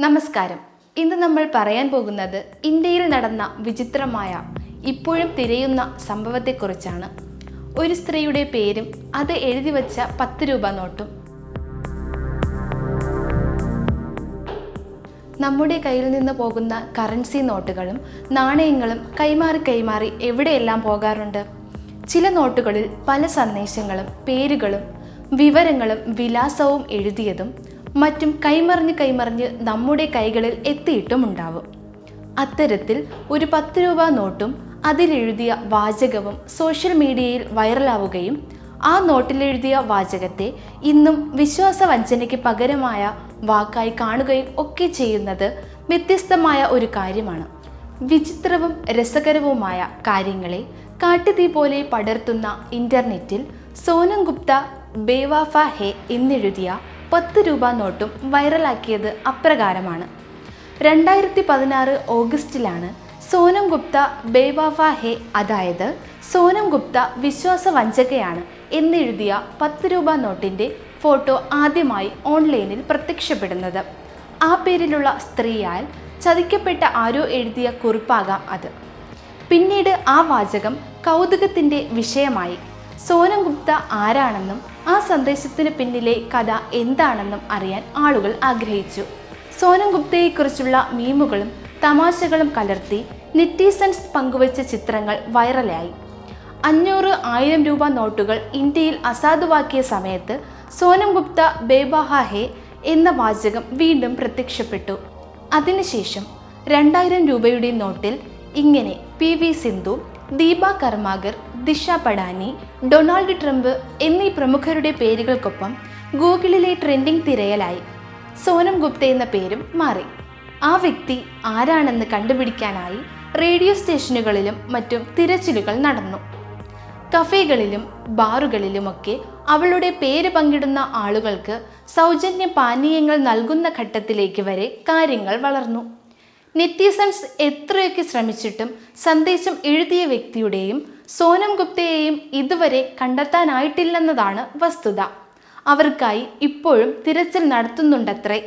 നമസ്കാരം. ഇന്ന് നമ്മൾ പറയാൻ പോകുന്നത് ഇന്ത്യയിൽ നടന്ന വിചിത്രമായ ഇപ്പോഴും തിരയുന്ന സംഭവത്തെക്കുറിച്ചാണ്. ഒരു സ്ത്രീയുടെ പേരും അത് എഴുതി വച്ച പത്ത് രൂപ നോട്ടും. നമ്മുടെ കയ്യിൽ നിന്ന് പോകുന്ന കറൻസി നോട്ടുകളും നാണയങ്ങളും കൈമാറി കൈമാറി എവിടെയെല്ലാം പോകാറുണ്ട്? ചില നോട്ടുകളിൽ പല സന്ദേശങ്ങളും പേരുകളും വിവരങ്ങളും വിലാസവും എഴുതിയതും മറ്റും കൈമറിഞ്ഞ് കൈമറിഞ്ഞ് നമ്മുടെ കൈകളിൽ എത്തിയിട്ടുമുണ്ടാവും. അത്തരത്തിൽ ഒരു പത്ത് രൂപ നോട്ടും അതിലെഴുതിയ വാചകവും സോഷ്യൽ മീഡിയയിൽ വൈറലാവുകയും ആ നോട്ടിലെഴുതിയ വാചകത്തെ ഇന്നും വിശ്വാസവഞ്ചനയ്ക്ക് പകരമായ വാക്കായി കാണുകയും ഒക്കെ ചെയ്യുന്നത് വ്യത്യസ്തമായ ഒരു കാര്യമാണ്. വിചിത്രവും രസകരവുമായ കാര്യങ്ങളെ കാട്ടുതീ പോലെ പടർത്തുന്ന ഇന്റർനെറ്റിൽ സോനം ഗുപ്ത ബേവാഫ ഹെ എന്നെഴുതിയ പത്ത് രൂപ നോട്ടും വൈറലാക്കിയത് അപ്രകാരമാണ്. രണ്ടായിരത്തി പതിനാറ് ഓഗസ്റ്റിലാണ് സോനം ഗുപ്ത ബേവാഫ ഹെ അതായത് സോനം ഗുപ്ത വിശ്വാസ വഞ്ചകയാണ് എന്നെഴുതിയ പത്ത് രൂപ നോട്ടിന്റെ ഫോട്ടോ ആദ്യമായി ഓൺലൈനിൽ പ്രത്യക്ഷപ്പെടുന്നത്. ആ പേരിലുള്ള സ്ത്രീയാൽ ചതിക്കപ്പെട്ട ആരോ എഴുതിയ കുറിപ്പാകാം അത്. പിന്നീട് ആ വാചകം കൗതുകത്തിന്റെ വിഷയമായി. സോനം ഗുപ്ത ആരാണെന്നും ആ സന്ദേശത്തിന് പിന്നിലെ കഥ എന്താണെന്നും അറിയാൻ ആളുകൾ ആഗ്രഹിച്ചു. സോനം ഗുപ്തയെക്കുറിച്ചുള്ള മീമുകളും തമാശകളും കലർത്തി നെറ്റീസൺസ് പങ്കുവച്ച ചിത്രങ്ങൾ വൈറലായി. അഞ്ഞൂറ് ആയിരം രൂപ നോട്ടുകൾ ഇന്ത്യയിൽ അസാധുവാക്കിയ സമയത്ത് സോനം ഗുപ്ത ബേബാഹ ഹെ എന്ന വാചകം വീണ്ടും പ്രത്യക്ഷപ്പെട്ടു. അതിനുശേഷം രണ്ടായിരം രൂപയുടെ നോട്ടിൽ ഇങ്ങനെ P V Sindhu Deepa Karmakar Disha Patani Donald Trump എന്നീ പ്രമുഖരുടെ പേരുകൾക്കൊപ്പം ഗൂഗിളിലെ ട്രെൻഡിംഗ് തിരയലായി. സോനം ഗുപ്ത എന്ന പേരും മാറി. ആ വ്യക്തി ആരാണെന്ന് കണ്ടുപിടിക്കാനായി റേഡിയോ സ്റ്റേഷനുകളിലും മറ്റും തിരച്ചിലുകൾ നടന്നു. കഫേകളിലും ബാറുകളിലുമൊക്കെ അവളുടെ പേര് പങ്കിടുന്ന ആളുകൾക്ക് സൗജന്യ പാനീയങ്ങൾ നൽകുന്ന ഘട്ടത്തിലേക്ക് വരെ കാര്യങ്ങൾ വളർന്നു. നെറ്റീസൺസ് എത്രയൊക്കെ ശ്രമിച്ചിട്ടും സന്ദേശം എഴുതിയ വ്യക്തിയുടെയും സോനം ഗുപ്തയെയും ഇതുവരെ കണ്ടെത്താനായിട്ടില്ലെന്നതാണ് വസ്തുത. അവർക്കായി ഇപ്പോഴും തിരച്ചിൽ നടത്തുന്നുണ്ടത്രേ.